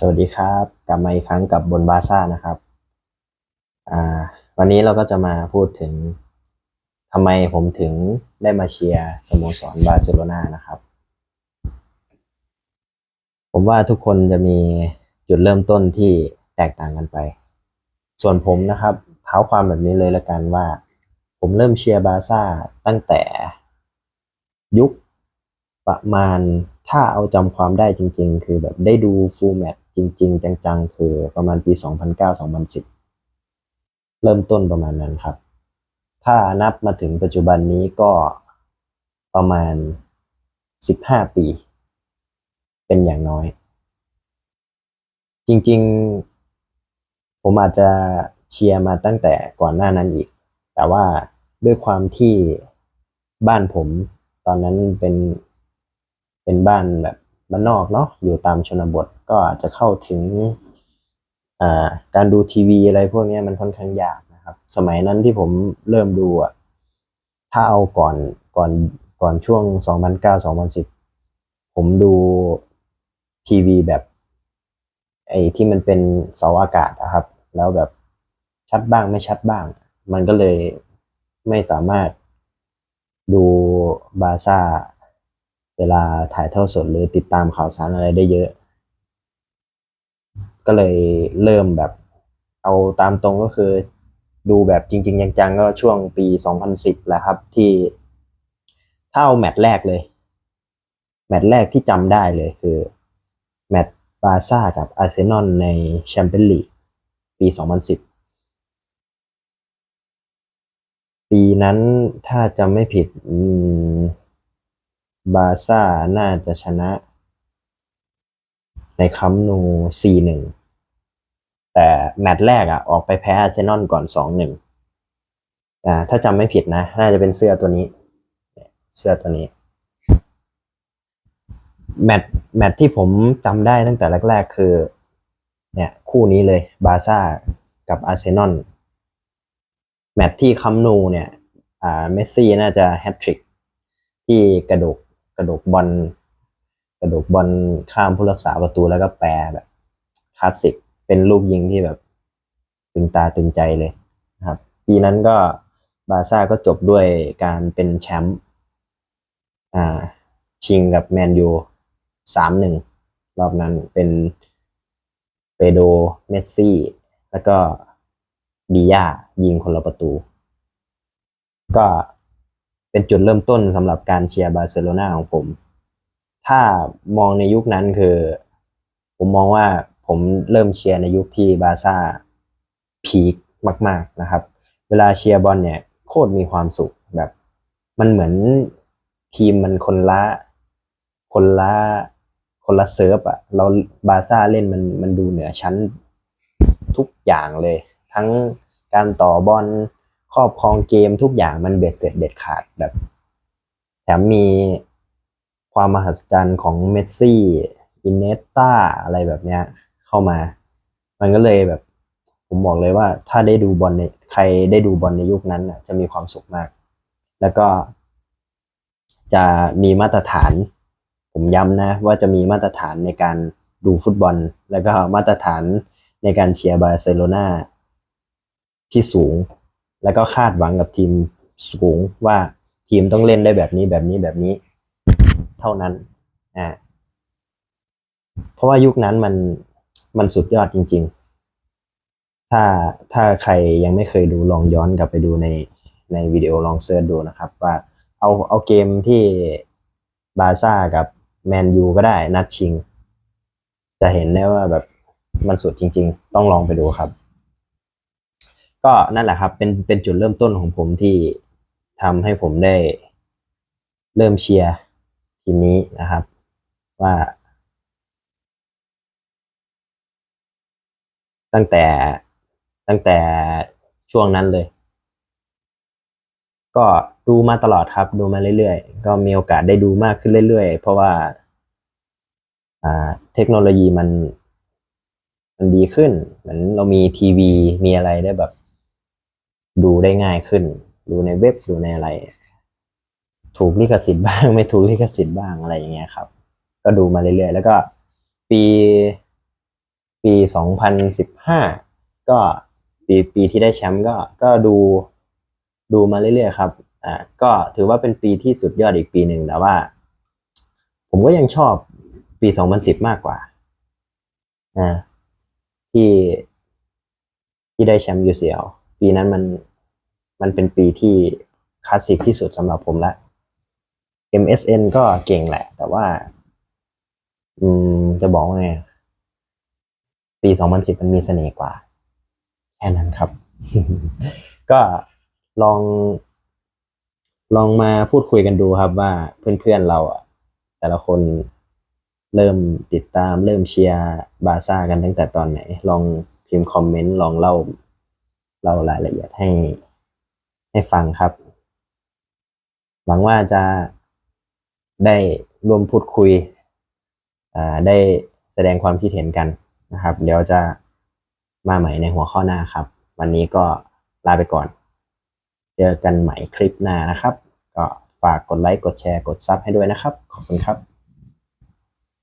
สวัสดีครับ กลับมาอีกครั้งกับบนบาซ่านะครับวันนี้เราก็จะมาพูดถึงทำไมผมถึงได้มาเชียร์สโมสรบาร์เซโลนานะครับ ผมว่าทุกคนจะมีจุดเริ่มต้นที่แตกต่างกันไป ส่วนผมนะครับเท้าความแบบนี้เลยละกันว่า ผมเริ่มเชียร์บาซ่าตั้งแต่ยุคประมาณถ้าเอาจำความได้จริง ๆ คือแบบได้ดูฟูลแมต จริง ๆ จังๆ คือประมาณปี 2009-2010 เริ่มต้นประมาณนั้นครับ ถ้านับมาถึงปัจจุบันนี้ก็ประมาณ 15 ปี เป็นอย่างน้อย จริง ๆ ผมอาจจะเชียร์มาตั้งแต่ก่อนหน้านั้นอีก แต่ว่าด้วยความที่บ้านผม ตอนนั้นเป็นเป็นบ้านแบบ บ้านนอกเนาะอยู่ตามชนบทก็อาจจะเข้าถึงการดูทีวีอะไรพวกนี้มันค่อนข้างยากนะครับ สมัยนั้นที่ผมเริ่มดูอะถ้าเอาก่อนก่อนก่อนช่วง 2009-2010 ผมดูทีวีแบบไอ้ที่มันเป็นเสาอากาศนะครับ แล้วแบบชัดบ้างไม่ชัดบ้าง มันก็เลยไม่สามารถดูบาซ่า เวลาถ่ายทอดสดหรือติดตามข่าวสารอะไรได้เยอะ ก็เลยเริ่มแบบเอาตามตรงก็คือ ดูแบบจริง ๆ จังๆ ก็ช่วงปี 2010แหละครับ ที่ถ้าเอาแมตช์แรกเลย แมตช์แรกที่จำได้เลยคือ แมตช์บาซ่ากับอาร์เซนอลในแชมเปี้ยนลีกปี 2010ปีนั้นถ้าจำไม่ผิด บาซ่าน่าจะชนะ ในคัมป์นู4-1แต่แมตช์แรกอะออกไปแพ้อาร์เซนอลก่อน2-1อ่าถ้าจำไม่ผิดนะ น่าจะเป็นเสื้อตัวนี้ เสื้อตัวนี้ แมตช์แมตช์ที่ผมจำได้ตั้งแต่แรก ๆ คือ เนี่ยคู่นี้เลยบาซ่ากับอาร์เซนอลแมตช์ที่คัมนูเนี่ย อ่าเมสซี่น่าจะแฮตทริกที่กระโดก กระโดกบอลกระโดกบอลข้ามผู้รักษาประตูแล้วก็แปรแบบคลาสสิกเป็นลูกยิงที่แบบตึงตาตึงใจเลยนะครับ ปีนั้นก็บาซ่าก็จบด้วยการเป็นแชมป์อ่าชิงกับแมนยูสามหนึ่งรอบนั้นเป็นเปโดเมสซี่ แล้วก็ดิยายิงคนละประตู ก็ เป็นจุดเริ่มต้นสำหรับการเชียร์บาร์เซโลนาของผม ถ้ามองในยุคนั้นคือ ผมมองว่าผมเริ่มเชียร์ในยุคที่บาร์ซ่าพีคมาก ๆนะครับ เวลาเชียร์บอลเนี่ยโคตรมีความสุขแบบ มันเหมือนทีมมันคนละ คนละคนละเซิร์ฟอะเราบาร์ซ่าเล่นมันมันดูเหนือชั้นทุกอย่างเลย ทั้งการต่อบอล ครอบครองเกมทุกอย่างมันเบ็ดเสร็จเด็ดขาดแบบ แถมมีความมหัศจรรย์ของเมสซี่อินเนสตาอะไรแบบเนี้ย เข้ามา มันก็เลยแบบ ผมบอกเลยว่าถ้าได้ดูบอลในใครได้ดูบอลในยุคนั้นน่ะ จะมีความสุขมาก แล้วก็ จะมีมาตรฐาน ผมย้ำนะ ว่าจะมีมาตรฐานในการดูฟุตบอล แล้วก็มาตรฐานในการเชียร์บาร์เซโลนาที่สูง แล้วก็คาดหวังกับทีมสูงว่าทีมต้องเล่นได้แบบนี้แบบนี้แบบนี้ เท่านั้นอ่าเพราะว่ายุคนั้นมันมันสุดยอดจริง ๆ ถ้าถ้าใครยังไม่เคยดูลองย้อนกลับไปดูในในวิดีโอลองเสิร์ชดูนะครับ ว่าเอาเอาเกมที่บาร์ซ่ากับแมนยูก็ได้นัดชิง จะเห็นได้ว่าแบบมันสุดจริง ๆ ต้องลองไปดูครับ ก็นั่นแหละครับ เป็นเป็นจุดเริ่มต้นของผมที่ทำให้ผมได้เริ่มเชียร์ทีมนี้นะครับ ว่า ตั้งแต่ตั้งแต่ช่วงนั้นเลย ก็ดูมาตลอดครับ ดูมาเรื่อยๆ ก็มีโอกาสได้ดูมากขึ้นเรื่อยๆ เพราะว่าอ่าเทคโนโลยีมันมันดีขึ้น เหมือนเรามีทีวีมีอะไรได้แบบ ดูได้ง่ายขึ้น ดูในเว็บดูในอะไร ถูกลิขสิทธิ์บ้าง ไม่ถูกลิขสิทธิ์บ้างอะไรอย่างเงี้ยครับ ก็ดูมาเรื่อยๆ แล้วก็ปี ปี2015ก็ปีปีที่ได้แชมป์ก็ก็ดูดูมาเรื่อยๆครับอ่าก็ถือว่าเป็นปีที่สุดยอดอีกปีหนึ่งแต่ว่า ผมก็ยังชอบปี2010มากกว่าอ่าที่ที่ได้แชมป์ UCL ปีนั้นมัน มันเป็นปีที่คลาสสิกที่สุดสำหรับผมละ MSN ก็เก่งแหละ แต่ว่า อืม จะบอกว่าไง ปี 2010 มันมีเสน่ห์กว่า แค่นั้นครับ ก็ลอง ลองมาพูดคุยกันดูครับว่าเพื่อนๆเราอะแต่ละคนเริ่มติดตาม เริ่มเชียร์บาร์ซ่ากันตั้งแต่ตอนไหน ลองพิมพ์คอมเมนต์ ลองเล่า เล่ารายละเอียดให้ ให้ฟังครับ หวังว่าจะได้ร่วมพูดคุยได้แสดงความคิดเห็นกันนะครับ เดี๋ยวจะมาใหม่ในหัวข้อหน้าครับ วันนี้ก็ลาไปก่อน เจอกันใหม่คลิปหน้านะครับ ก็ฝากกดไลค์กดแชร์กดซับให้ด้วยนะครับ ขอบคุณครับ